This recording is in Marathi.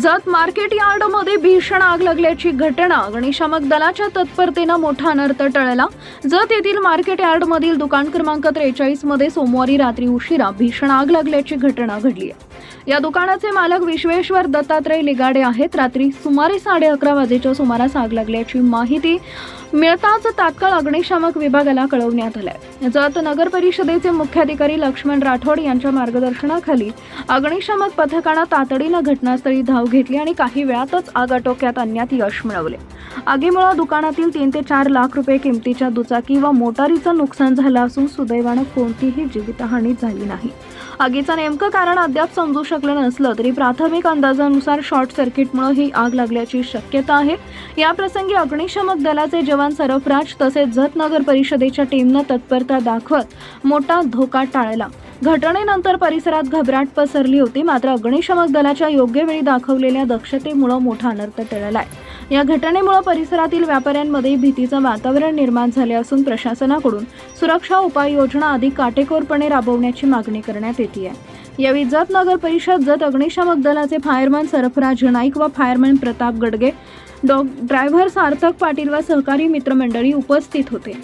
जत मार्केट यार्डमध्ये भीषण आग लागल्याची घटना. अग्निशामक दलाच्या तत्परतेनं मोठा अनर्थ टळला. जत येथील मार्केट यार्डमधील दुकान क्रमांक त्रेचाळीसमध्ये सोमवारी रात्री उशिरा भीषण आग लागल्याची घटना घडली आहे. या दुकानाचे मालक विश्वेश्वर दत्तात्रय लिगाडे आहेत. रात्री सुमारे साडे अकरा वाजेच्या सुमारास आग लागल्याची माहिती मिळताच तात्काळ अग्निशामक विभागाला कळवण्यात आलंय. जत नगर परिषदेचे मुख्याधिकारी लक्ष्मण राठोड यांच्या मार्गदर्शनाखाली अग्निशामक पथकानं तातडीनं घटनास्थळी धाव घेतली आणि काही वेळातच आग आटोक्यात आणण्यात यश मिळवले. आगीमुळे दुकानातील तीन ते चार लाख रुपये किमतीच्या दुचाकी व मोटारीचं नुकसान झालं असून सुदैवानं कोणतीही जीवितहानी झाली नाही. आगीचं नेमकं कारण अद्याप समजू शकलं नसलं तरी प्राथमिक अंदाजानुसार शॉर्ट सर्किटमुळे ही आग लागल्याची शक्यता आहे. या प्रसंगी अग्निशमक दलाचे जवान सरफराज तसेच जत नगर परिषदेच्या टीमनं तत्परता दाखवत मोठा धोका टाळला. घटनेनंतर परिसरात घबराट पसरली होती. मात्र अग्निशमक दलाच्या योग्य वेळी दाखवलेल्या दक्षतेमुळे मोठा अनर्थ टळलाय. या घटनेमुळे परिसरातील व्यापाऱ्यांमध्ये भीतीचं वातावरण निर्माण झाले असून प्रशासनाकडून सुरक्षा उपाययोजना अधिक काटेकोरपणे राबवण्याची मागणी करण्यात येते आहे यावेळी जत नगर परिषद जत अग्निशामक दलाचे फायरमॅन सरफराज नाईक व फायरमॅन प्रताप गडगे डॉ ड्रायव्हर सार्थक पाटील व सहकारी मित्रमंडळी उपस्थित होते.